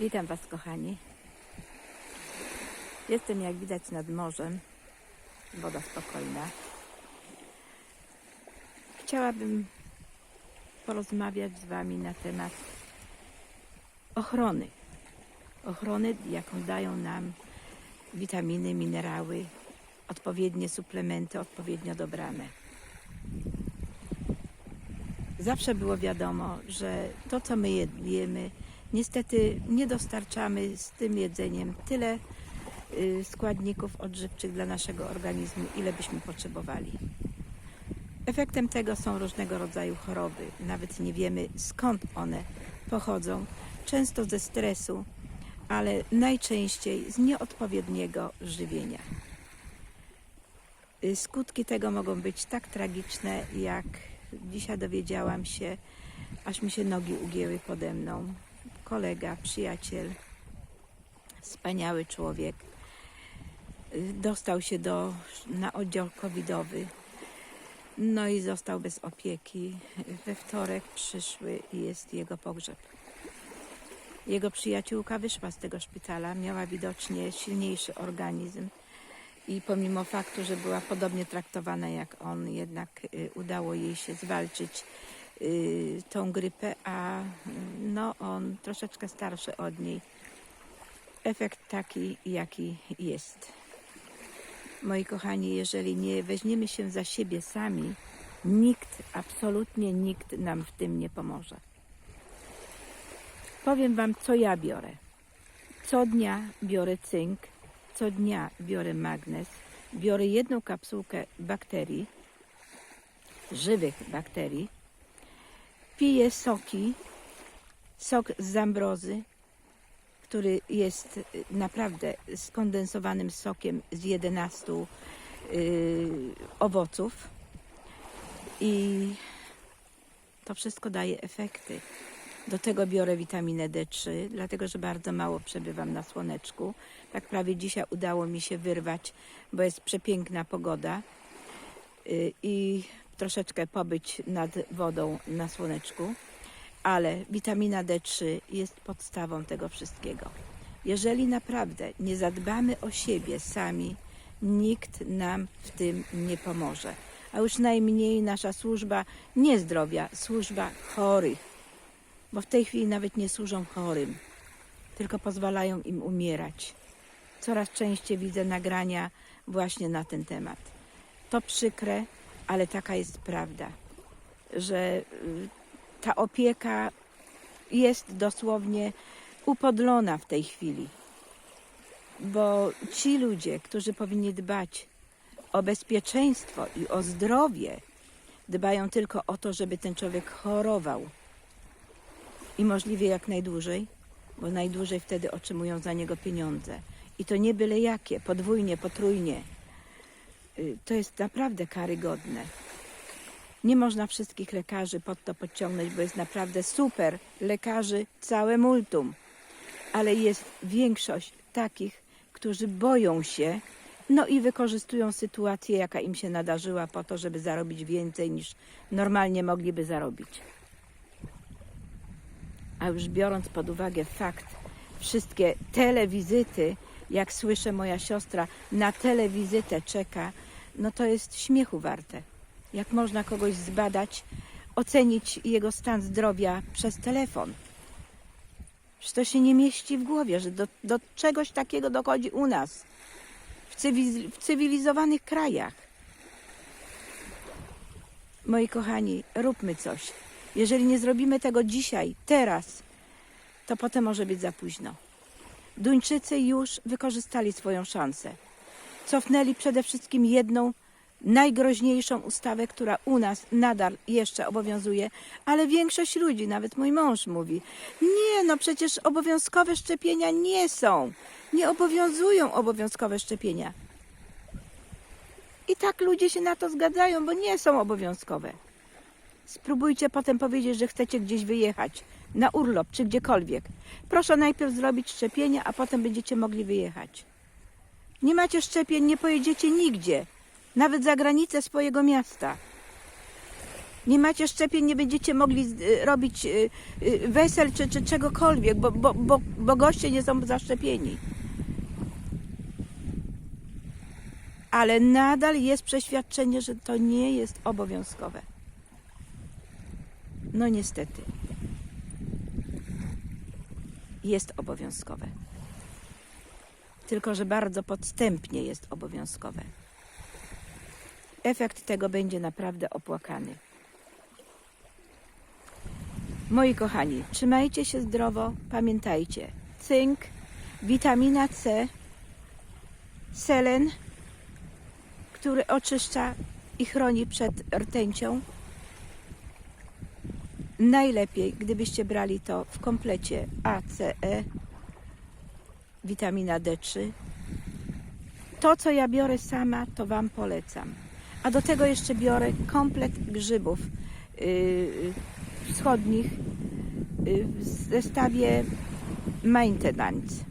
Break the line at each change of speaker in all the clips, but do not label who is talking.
Witam Was, kochani. Jestem, jak widać, nad morzem. Woda spokojna. Chciałabym porozmawiać z Wami na temat ochrony. Ochrony, jaką dają nam witaminy, minerały, odpowiednie suplementy, odpowiednio dobrane. Zawsze było wiadomo, że to, co my jemy, niestety nie dostarczamy z tym jedzeniem tyle y, składników odżywczych dla naszego organizmu, ile byśmy potrzebowali. Efektem tego są różnego rodzaju choroby. Nawet nie wiemy skąd one pochodzą. Często ze stresu, ale najczęściej z nieodpowiedniego żywienia. Y, Skutki tego mogą być tak tragiczne, jak dzisiaj dowiedziałam się, aż mi się nogi ugięły pode mną. Kolega, przyjaciel, wspaniały człowiek, dostał się do, na oddział covidowy. No i został bez opieki. We wtorek przyszły i jest jego pogrzeb. Jego przyjaciółka wyszła z tego szpitala, miała widocznie silniejszy organizm i pomimo faktu, że była podobnie traktowana jak on, jednak y, udało jej się zwalczyć tą grypę, a mm, no on troszeczkę starszy od niej. Efekt taki, jaki jest. Moi kochani, jeżeli nie weźmiemy się za siebie sami, nikt, absolutnie nikt nam w tym nie pomoże. Powiem Wam, co ja biorę. Co dnia biorę cynk, co dnia biorę magnez, biorę jedną kapsułkę bakterii, żywych bakterii, piję soki, sok z zambrozy, który jest y, naprawdę skondensowanym sokiem z 11 y, owoców i to wszystko daje efekty. Do tego biorę witaminę D3, dlatego że bardzo mało przebywam na słoneczku. Tak prawie dzisiaj udało mi się wyrwać, bo jest przepiękna pogoda y, i troszeczkę pobyć nad wodą na słoneczku, ale witamina D3 jest podstawą tego wszystkiego. Jeżeli naprawdę nie zadbamy o siebie sami, nikt nam w tym nie pomoże. A już najmniej nasza służba nie zdrowia, służba chorych bo w tej chwili nawet nie służą chorym, tylko pozwalają im umierać. Coraz częściej widzę nagrania właśnie na ten temat. To przykre, ale taka jest prawda, że y, ta opieka jest dosłownie upodlona w tej chwili, bo ci ludzie, którzy powinni dbać o bezpieczeństwo i o zdrowie, dbają tylko o to, żeby ten człowiek chorował i możliwie jak najdłużej, bo najdłużej wtedy otrzymują za niego pieniądze. I to nie byle jakie, podwójnie, potrójnie. Y, To jest naprawdę karygodne. Nie można wszystkich lekarzy pod to podciągnąć, bo jest naprawdę super lekarzy, całe multum. Ale jest większość takich, którzy boją się, no i wykorzystują sytuację, jaka im się nadarzyła, po to, żeby zarobić więcej niż normalnie mogliby zarobić. A już biorąc pod uwagę fakt, wszystkie telewizyty, jak słyszę moja siostra, na telewizytę czeka, no to jest śmiechu warte. Jak można kogoś zbadać, ocenić jego stan zdrowia przez telefon? Przecież to się nie mieści w głowie, że do, do czegoś takiego dochodzi u nas, w, w cywilizowanych krajach. Moi kochani, róbmy coś. Jeżeli nie zrobimy tego dzisiaj, teraz, to potem może być za późno. Duńczycy już wykorzystali swoją szansę. Cofnęli przede wszystkim jedną najgroźniejszą ustawę, która u nas nadal jeszcze obowiązuje, ale większość ludzi, nawet mój mąż mówi: Nie, no przecież obowiązkowe szczepienia nie są. Nie obowiązują obowiązkowe szczepienia. I tak ludzie się na to zgadzają, bo nie są obowiązkowe. Spróbujcie potem powiedzieć, że chcecie gdzieś wyjechać na urlop czy gdziekolwiek. Proszę najpierw zrobić szczepienie, a potem będziecie mogli wyjechać. Nie macie szczepień, nie pojedziecie nigdzie, nawet za granicę swojego miasta. Nie macie szczepień, nie będziecie mogli y, robić y, y, wesel czy, czy czegokolwiek, bo, bo, bo, bo goście nie są zaszczepieni. Ale nadal jest przeświadczenie, że to nie jest obowiązkowe. No niestety. Jest obowiązkowe. Tylko, że bardzo podstępnie jest obowiązkowe. Efekt tego będzie naprawdę opłakany. Moi kochani, trzymajcie się zdrowo, pamiętajcie. Cynk, witamina C, selen, który oczyszcza i chroni przed rtęcią. Najlepiej, gdybyście brali to w komplecie A, C, E, witamina D3. To, co ja biorę sama, to Wam polecam. A do tego jeszcze biorę komplet grzybów yy, wschodnich yy, w zestawie maintenance.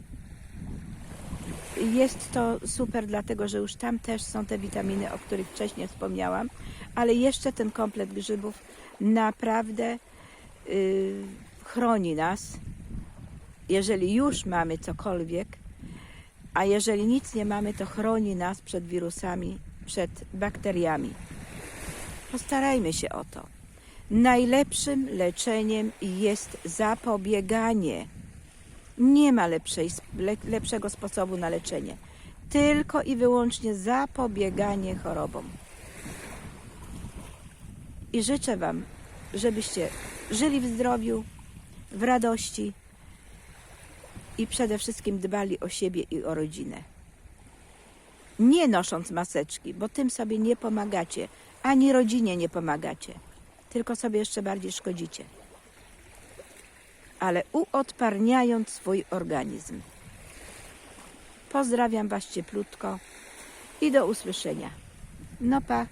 Jest to super, dlatego że już tam też są te witaminy, o których wcześniej wspomniałam, ale jeszcze ten komplet grzybów naprawdę chroni nas, jeżeli już mamy cokolwiek, a jeżeli nic nie mamy, to chroni nas przed wirusami, przed bakteriami. Postarajmy się o to. Najlepszym leczeniem jest zapobieganie. Nie ma lepszej, le, lepszego sposobu na leczenie. Tylko i wyłącznie zapobieganie chorobom. I życzę Wam, żebyście żyli w zdrowiu, w radości i przede wszystkim dbali o siebie i o rodzinę. Nie nosząc maseczki, bo tym sobie nie pomagacie, ani rodzinie nie pomagacie, tylko sobie jeszcze bardziej szkodzicie. Ale uodparniając swój organizm. Pozdrawiam Was cieplutko i do usłyszenia. No pa.